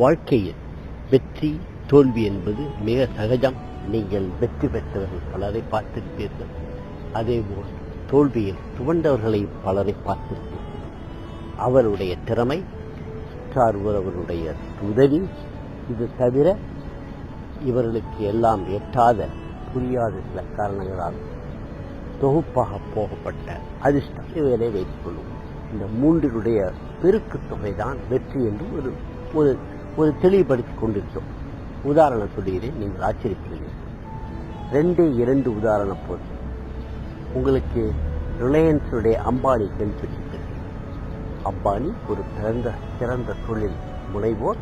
வாழ்க்கையில் வெற்றி தோல்வி என்பது மிக சகஜம். நீங்கள் வெற்றி பெற்றவர்கள் பலரை பார்த்திருப்பீர்கள். அதேபோல் தோல்வியில் துவண்டவர்களை பலரை பார்த்திருப்பீர்கள். அவருடைய திறமை சார்பவருடைய உதவி இது தவிர இவர்களுக்கு எல்லாம் எட்டாத புரியாத சில காரணங்களால் தொகுப்பாக போகப்பட்ட அதிர்ஷ்டம் இவரை வைத்துக் கொள்ளும் இந்த மூன்றினுடைய பெருக்கு தொகைதான் வெற்றி என்று ஒரு ஒரு ஒரு தெளிவுபடுத்திக் கொண்டிருக்கிறோம். உதாரணம் சொல்லுகிறேன் நீங்கள் ஆச்சரியப்படுகிறீர்கள். ரெண்டே இரண்டு உதாரணம் போதும். உங்களுக்கு ரிலையன்ஸுடைய அம்பானி கேள்விப்பட்டிருக்கிறது அம்பானி ஒரு பிறந்த சிறந்த தொழில் முனைவோர்.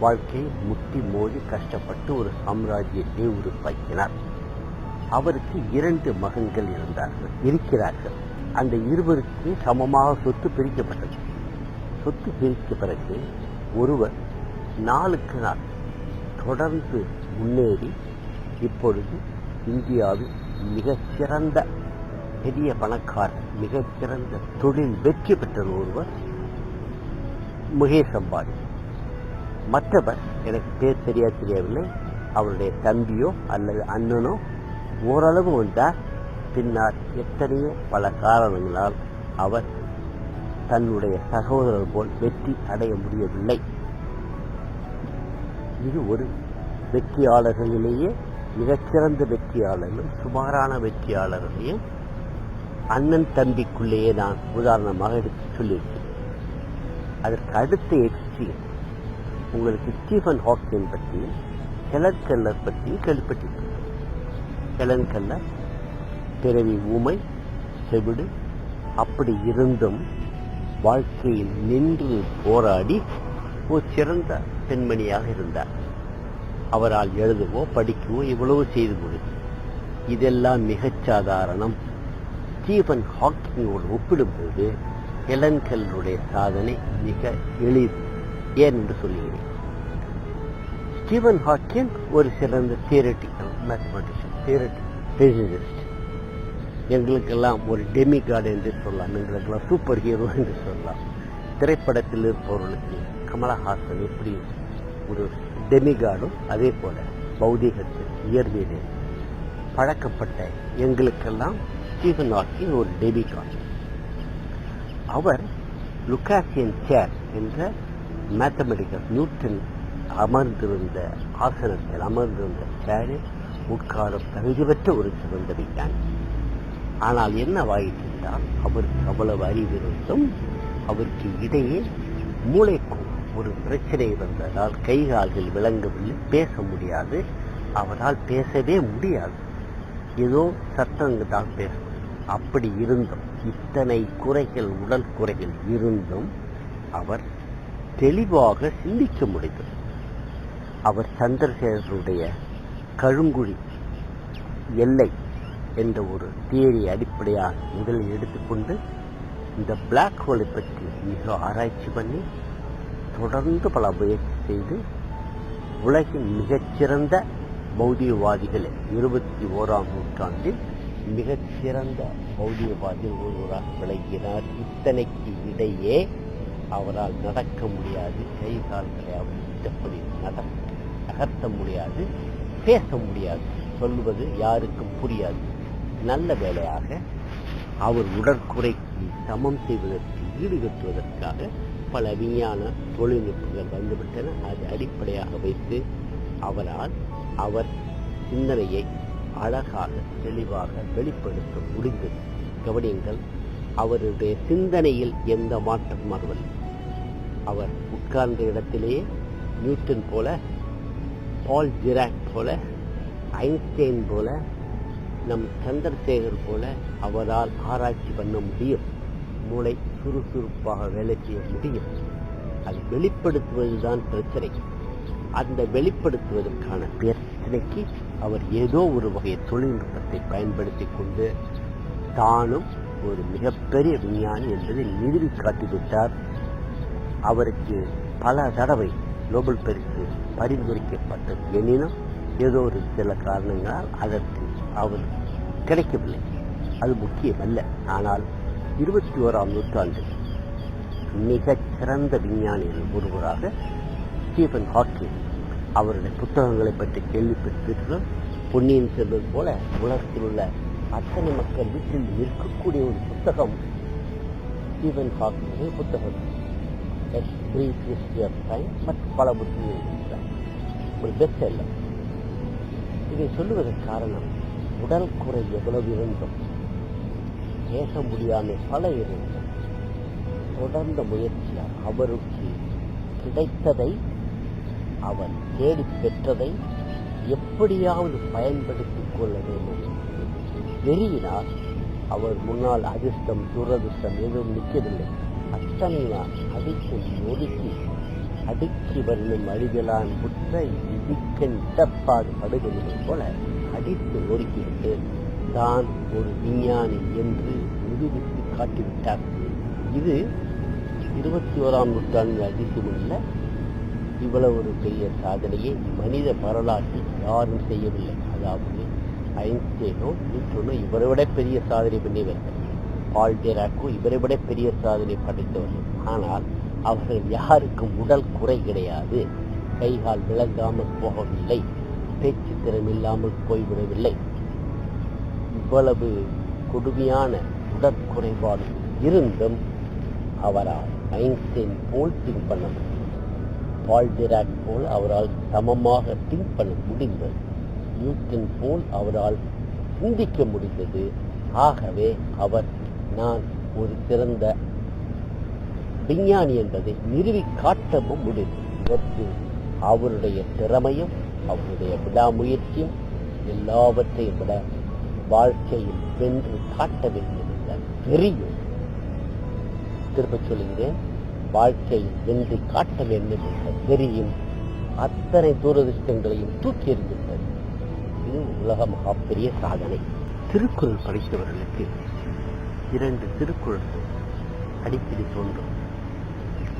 வாழ்க்கையை முட்டி மோதி கஷ்டப்பட்டு ஒரு சாம்ராஜ்யத்தை உருவாக்கினார் அவருக்கு இரண்டு மகன்கள் இருந்தார்கள் இருக்கிறார்கள். அந்த இருவருக்கு சமமாக சொத்து பிரிக்கப்பட்டது. சொத்து பிரித்த பிறகு ஒருவர் நாளுக்கு நாள் தொடர்ந்து முன்னேறி இப்பொழுது இந்தியாவில் மிகச்சிறந்த சிறந்த பெரிய பணக்காரர் மிகச்சிறந்த சிறந்த தொழில் வெற்றி பெற்ற ஒருவர் முகேஷ் அம்பானி. மற்றவர் எனக்கு பேர் சரியா தெரியவில்லை. அவருடைய தம்பியோ அல்லது அண்ணனோ ஓரளவு வந்தார் பின்னர் எத்தனையோ பல காரணங்களால் அவர் தன்னுடைய சகோதரர் போல் வெற்றி அடைய முடியவில்லை. இது ஒரு வெற்றியாளர்களிலேயே மிகச்சிறந்த வெற்றியாளர்களும் சுமாரான வெற்றியாளர்களையும் அண்ணன் தம்பிக்குள்ளேயே நான் உதாரணமாக எடுத்து சொல்லியிருக்கிறேன். அதற்கு அடுத்த எக்ஸ்ட்ரீம் உங்களுக்கு ஸ்டீஃபன் ஹாக்கின் பற்றியும் ஹெலன் கல்லர் பற்றியும் கேள்விப்பட்டிருக்கிறேன். ஹெலன் கல்லர் பிறவி ஊமை செவிடு அப்படி இருந்தும் வாழ்க்கையில் நின்று போராடி ஒரு சிறந்த பெண்மணியாக இருந்தார். அவரால் எழுதவோ படிக்கவோ இவ்வளவு செய்து முடியும் இதெல்லாம் மிகச் சாதாரணம். ஸ்டீஃபன் ஹாக்கிங்கோடு ஒப்பிடும்போது ஹெலன் கெல்லருடைய சாதனை மிக எளிது ஏன் என்று சொல்லுகிறேன். ஸ்டீவன் ஹாக்கிங் ஒரு சிறந்த தியரட்டிக்கல் மேத்தமெட்டிஷியன் தியரட்டிக் பிசிசிஸ்ட் எங்களுக்கெல்லாம் ஒரு டெமிகார்டு என்று சொல்லலாம் எங்களுக்கெல்லாம் சூப்பர் ஹீரோ என்று சொல்லலாம். திரைப்படத்தில் இருப்பவர்களுக்கு கமலஹாசன் எப்படி ஒரு டெமிகாடும் அதே போல பௌதீகத்தில் இயற்பியலில் பழக்கப்பட்ட எங்களுக்கெல்லாம் ஸ்டீஃபன் ஹாக்கிங் ஒரு டெமிகார்டு அவர் லுக்காசியன் சேர் என்ற மேத்தமெட்டிக்கல் நியூட்டன் அமர்ந்திருந்த ஆசனத்தில் அமர்ந்திருந்த சேரில் உட்காரும் தகுதி பெற்ற ஒரு சிறந்த விஞ்ஞானி. ஆனால் என்ன வாயிட்டால் அவருக்கு அவ்வளவு அறிவு இருந்தும் அவருக்கு இடையே மூளைக்கும் ஒரு பிரச்சனை வந்ததால் கை கால்கள் விளங்கவில்லை. பேச முடியாது. அவரால் பேசவே முடியாது. ஏதோ சத்தங்களால் பேசும். அப்படி இருந்தும் இத்தனை குறைகள் உடல் குறைகள் இருந்தும் அவர் தெளிவாக சிந்திக்க முடிந்தது. அவர் சந்திரசேகருடைய கழுங்குழி எல்லை என்ற ஒரு தியரி அடிப்படையாக முதலில் எடுத்துக்கொண்டு இந்த பிளாக் ஹோலை பற்றி மிக ஆராய்ச்சி பண்ணி தொடர்ந்து பல முயற்சி செய்து உலகின் மிகச்சிறந்த பௌதிகவாதிகள் இருபத்தி ஓராம் நூற்றாண்டில் மிகச்சிறந்த பௌதிகவாதிகள் ஒருவராக விளங்கினார். இத்தனைக்கு இடையே அவரால் நடக்க முடியாது கை கால்களை அவர் இஷ்டப்படி நட நகர்த்த முடியாது பேச முடியாது சொல்வது யாருக்கும் புரியாது. நல்ல வேலையாக அவர் உடற்குறைக்கு சமம் செய்வதற்கு ஈடுகட்டுவதற்காக பல விஞ்ஞான தொழில்நுட்பங்கள் வந்துவிட்டன. அதை அடிப்படையாக வைத்து அவரால் அவர் சிந்தனையை அழகாக தெளிவாக வெளிப்படுத்த முடிந்தது. கவனியுங்கள் அவருடைய சிந்தனையில் எந்த மாற்றம் வரவில்லை. அவர் உட்கார்ந்த இடத்திலேயே நியூட்டன் போல பால் ஜிராக் போல ஐன்ஸ்டைன் போல நம் சந்திரசேகர் போல அவரால் ஆராய்ச்சி பண்ண முடியும். மூளை சுறுசுறுப்பாக வேலை செய்ய முடியும். அது வெளிப்படுத்துவதுதான் பிரச்சனை. அந்த வெளிப்படுத்துவதற்கான பிரச்சனைக்கு அவர் ஏதோ ஒரு வகை தொழில்நுட்பத்தை பயன்படுத்தி கொண்டு தானும் ஒரு மிகப்பெரிய விஞ்ஞானி என்பதை நிறுவி காட்டிவிட்டார். அவருக்கு பல தடவை நோபல் பரிசு பரிந்துரைக்கப்பட்டது. எனினும் ஏதோ ஒரு சில காரணங்களால் அதற்கு அவர் கிடைக்கவில்லை. அது முக்கியமல்ல. ஆனால் இருபத்தி ஓராம் நூற்றாண்டில் மிகச் சிறந்த விஞ்ஞானிகள் ஒருவராக ஸ்டீபன் ஹாக்கிங் அவருடைய புத்தகங்களை பற்றி கேள்விப்பட்டிருக்கிறோம் பொன்னியின் செல்வன் போல உலகத்தில் உள்ள அத்தனை மக்கள் வீட்டில் இருக்கக்கூடிய ஒரு புத்தகம் ஸ்டீபன் ஹாக்கிங் புத்தகம். பிரீஃப் ஹிஸ்டரி ஆஃப் சயின்ஸ் மற்றும் பல புத்தகங்கள் ஒரு பெஸ்ட் இதை சொல்லுவதற்கு காரணம் உடல் குறை எவ்வளவு இருந்தும் பேச முடியாமல் பல இருந்தது. தொடர்ந்த முயற்சியால் அவருக்கு கிடைத்ததை அவர் தேடி பெற்றதை எப்படியாவது பயன்படுத்திக் கொள்ள வேண்டும். வெறியினால் அவர் முன்னால் அதிர்ஷ்டம் துரதிர்ஷ்டம் எதுவும் நிற்கவில்லை. அத்தனை நாள் அடித்து ஒதுக்கி அடுக்கி வரும் அழிதலான் புற்ற இடிக்கன் இடப்பாடு படுகிறது போல அடித்து ஒதுக்கிவிட்டேன் தான் ஒரு விஞ்ஞானி என்று நிரூபித்து காட்டிவிட்டார். இது இருபத்தி ஓராம் நூற்றாண்டு அதிசயமுள்ள இவ்வளவு ஒரு பெரிய சாதனையை மனித வரலாற்றில் யாரும் செய்யவில்லை. அதாவது ஐன்ஸ்டைனோ நியூட்டனோ இவரை விட பெரிய சாதனை பண்ணியவர்கள். பால்டேராக்கோ இவரை விட பெரிய சாதனை படைத்தவர்கள். ஆனால் அவர்கள் யாருக்கும் உடல் குறை கிடையாது. கைகால் விளங்காமல் போகவில்லை. பேச்சு திறமில்லாமல் போய்விடவில்லை. இவ்வளவு கொடுமையான உடற்குறைபாடு இருந்தும் அவரால் ஐன்ஸ்டைன் போல் திங்க் பண்ண முடியும் பால் டிராக் போல் அவரால் சமமாக திங்க் பண்ண முடிந்தது. நியூட்டன் போல் அவரால் சிந்திக்க முடிந்தது. ஆகவே அவர் நான் ஒரு சிறந்த விஞ்ஞானி என்பதை நிறுவி காட்டவும் முடிந்தது. இதற்கு அவருடைய திறமையும் அவருடைய விடாமுயற்சியும் எல்லாவற்றையும் விட வாழ்க்கையில் வென்று காட்ட வேண்டியிருந்த பெரிய திரும்ப சொல்லுகிறேன் வாழ்க்கையில் வென்று காட்ட வேண்டும் என்ற வெறியும் அத்தனை தூரதிருஷ்டங்களையும் தூக்கி எறிந்துள்ளது. இது உலக மகாபெரிய சாதனை. திருக்குறள் படித்தவர்களுக்கு இரண்டு திருக்குறள்கள் அடிக்கடி தோன்றும்.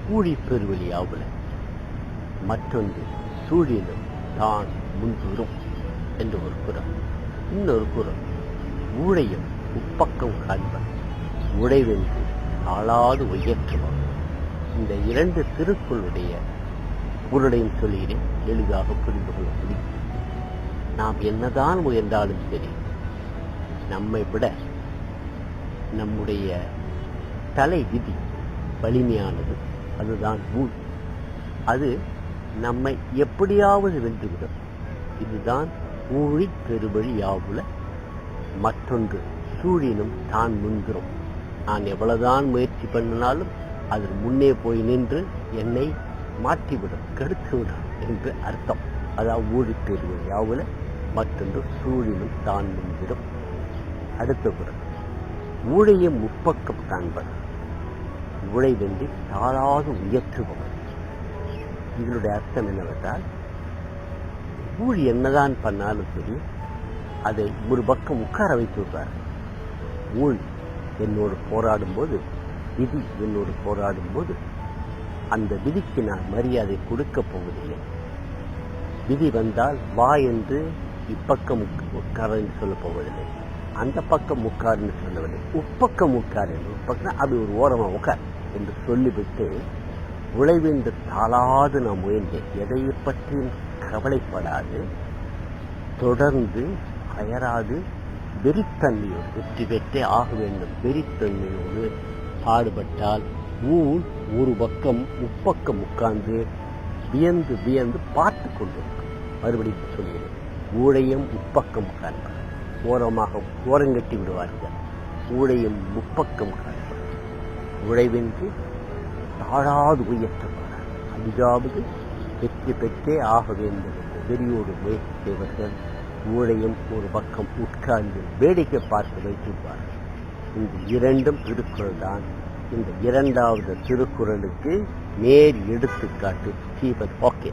கூலி பெருவெளி ஆவல மற்றொன்று சூழிலும் தான் முன்வரும் என்று ஒரு குரல் இன்னொரு குரல் ஊழையும் உப்பக்கம் காண்பன் உழைவென்று ஆளாது உயற்றுவார் இந்த இரண்டு திருக்குளுடைய குரலையும் சொல்லியிலே எளிதாக புரிந்து கொள்ள முடியும். நாம் என்னதான் முயன்றாலும் சரி நம்மை விட நம்முடைய தலை விதி வலிமையானது அதுதான் ஊழ் அது நம்மை எப்படியாவது வென்றுவிடும். இதுதான் ஊழித் பெருவழி யாவுல மற்றொன்று சூழினும் தான் முன்கிறோம். நான் எவ்வளவுதான் முயற்சி பண்ணினாலும் அதில் முன்னே போய் நின்று என்னை மாற்றிவிடும் கெடுத்துவிடும் என்று அர்த்தம். அதாவது ஊழி பெருவழி யாவில்? மற்றொன்று சூழினும் தான் முன்கிறோம். அடுத்த குரல் ஊழைய முப்பக்கம் காண்பது உழை வென்றி தாளாது உயற்றுபவர் இதனுடைய அர்த்தம் என்னவென்றால் ஊழி என்னதான் பண்ணாலும் சரி அதை ஒரு பக்கம் உட்கார வைத்து விடுறார் ஊழ் என்னோடு போராடும் போது விதி என்னோடு போராடும் போது அந்த விதிக்கு நான் மரியாதை கொடுக்கப் போவதில்லை. விதி வந்தால் வா என்று இப்பக்கம் உக்- உட்கார என்று சொல்லப் போவதில்லை. அந்த பக்கம் உட்காருன்னு சொல்லவில்லை. உப்பக்கம் உட்கார் என்று உட்பக்கம் அது ஒரு ஓரமாக உட்கார் என்று சொல்லிவிட்டு உழைவென்று தாளாது நான் முயன்றேன். எதை பற்றியும் கவலைப்படாது. தொடர்ந்து அயராது வெறித்தன்மையோடு வெற்றி பெற்றே ஆக வேண்டும். வெறித்தன்மையோடு பாடுபட்டால் ஊழ் ஒரு பக்கம் முப்பக்கம் உட்கார்ந்து வியந்து வியந்து பார்த்து கொண்டிருக்கும். மறுபடியும் சொல்கிறேன் ஊழையும் முப்பக்கம் காண்பார் ஓரமாக ஓரங்கட்டி விடுவார்கள். ஊழையும் முப்பக்கம் காண்பார் உழைவென்று தாழாது உயர்த்தப்படுறார் அஞ்சாவது வெற்றி பெற்றே ஆக வேண்டும் என்று வெறியோடு முயற்சி செய்வர்கள் மூளையும் ஒரு பக்கம் உட்கார்ந்து வேடிக்கை பார்த்து வைத்திருப்பார்கள் இந்த இரண்டும் திருக்குறள் தான். இந்த இரண்டாவது திருக்குறளுக்கு நேர் எடுத்துக்காட்டு ஸ்டீபன் ஓகே.